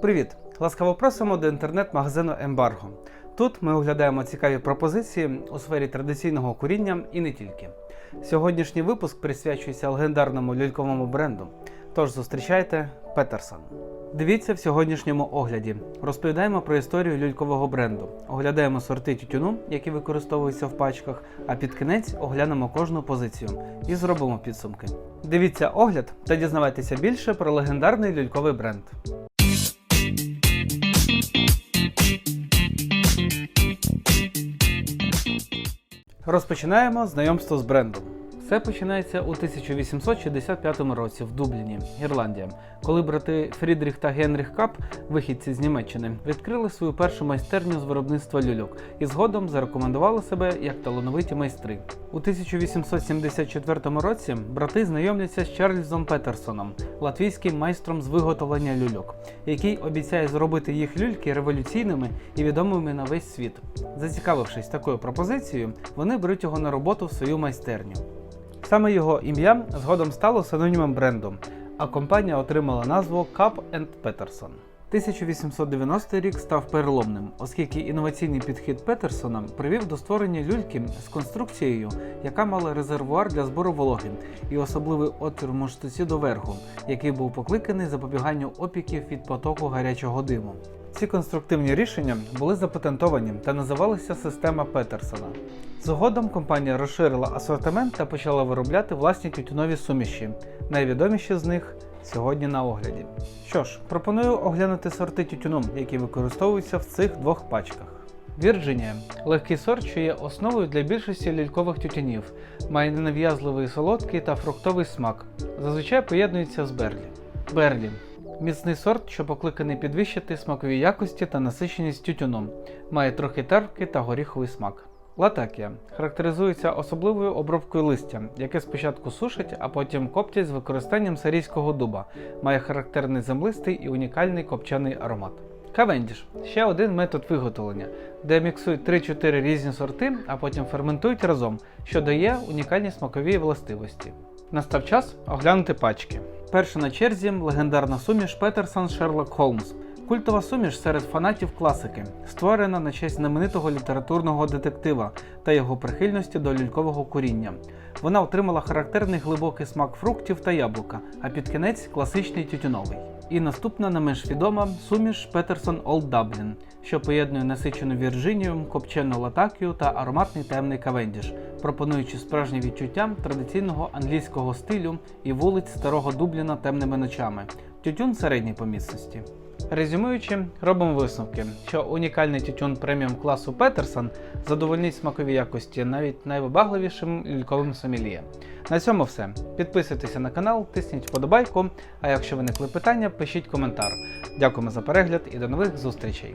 Привіт! Ласкаво просимо до інтернет-магазину Ембарго. Тут ми оглядаємо цікаві пропозиції у сфері традиційного куріння і не тільки. Сьогоднішній випуск присвячується легендарному люльковому бренду. Тож зустрічайте Петерсон. Дивіться в сьогоднішньому огляді. Розповідаємо про історію люлькового бренду, оглядаємо сорти тютюну, які використовуються в пачках, а під кінець оглянемо кожну позицію і зробимо підсумки. Дивіться огляд та дізнавайтеся більше про легендарний люльковий бренд. Розпочинаємо знайомство з брендом. Все починається у 1865 році в Дубліні, Ірландія, коли брати Фрідріх та Генріх Кап, вихідці з Німеччини, відкрили свою першу майстерню з виробництва люльок і згодом зарекомендували себе як талановиті майстри. У 1874 році брати знайомляться з Чарльзом Петерсоном, латвійським майстром з виготовлення люльок, який обіцяє зробити їх люльки революційними і відомими на весь світ. Зацікавившись такою пропозицією, вони беруть його на роботу в свою майстерню. Саме його ім'я згодом стало синонімом бренду, а компанія отримала назву Cup Peterson. 1890 рік став переломним, оскільки інноваційний підхід Петерсона привів до створення люльки з конструкцією, яка мала резервуар для збору вологи і особливий отвір в муштуці до верху, який був покликаний запобіганню опіків від потоку гарячого диму. Ці конструктивні рішення були запатентовані та називалися система Петерсона. Згодом компанія розширила асортимент та почала виробляти власні тютюнові суміші. Найвідоміші з них сьогодні на огляді. Що ж, пропоную оглянути сорти тютюну, які використовуються в цих двох пачках. Вірджинія легкий сорт, що є основою для більшості лялькових тютюнів, має ненав'язливий солодкий та фруктовий смак. Зазвичай поєднується з берлі. Берлі міцний сорт, що покликаний підвищити смакові якості та насиченість тютюном, має трохи терпкий та горіховий смак. Латакія характеризується особливою обробкою листя, яке спочатку сушать, а потім коптять з використанням сирійського дуба, має характерний землистий і унікальний копчаний аромат. Кавендіш ще один метод виготовлення, де міксують 3-4 різні сорти, а потім ферментують разом, що дає унікальні смакові властивості. Настав час оглянути пачки. Перша на черзі легендарна суміш Петерсон Шерлок Холмс. Культова суміш серед фанатів класики, створена на честь знаменитого літературного детектива та його прихильності до люлькового куріння. Вона отримала характерний глибокий смак фруктів та яблука, а під кінець класичний тютюновий. І наступна не менш відома суміш Петерсон Олд Даблін, що поєднує насичену Вірджинію, копчену латакію та ароматний темний кавендіш, пропонуючи справжнє відчуття традиційного англійського стилю і вулиць старого Дубліна темними ночами, тютюн середньої помісності. Резюмуючи, робимо висновки, що унікальний тютюн преміум класу Петерсон задовольнить смакові якості навіть найвибагливішим лільковим сомельє. На цьому все. Підписуйтеся на канал, тисніть вподобайку, а якщо виникли питання, пишіть коментар. Дякуємо за перегляд і до нових зустрічей!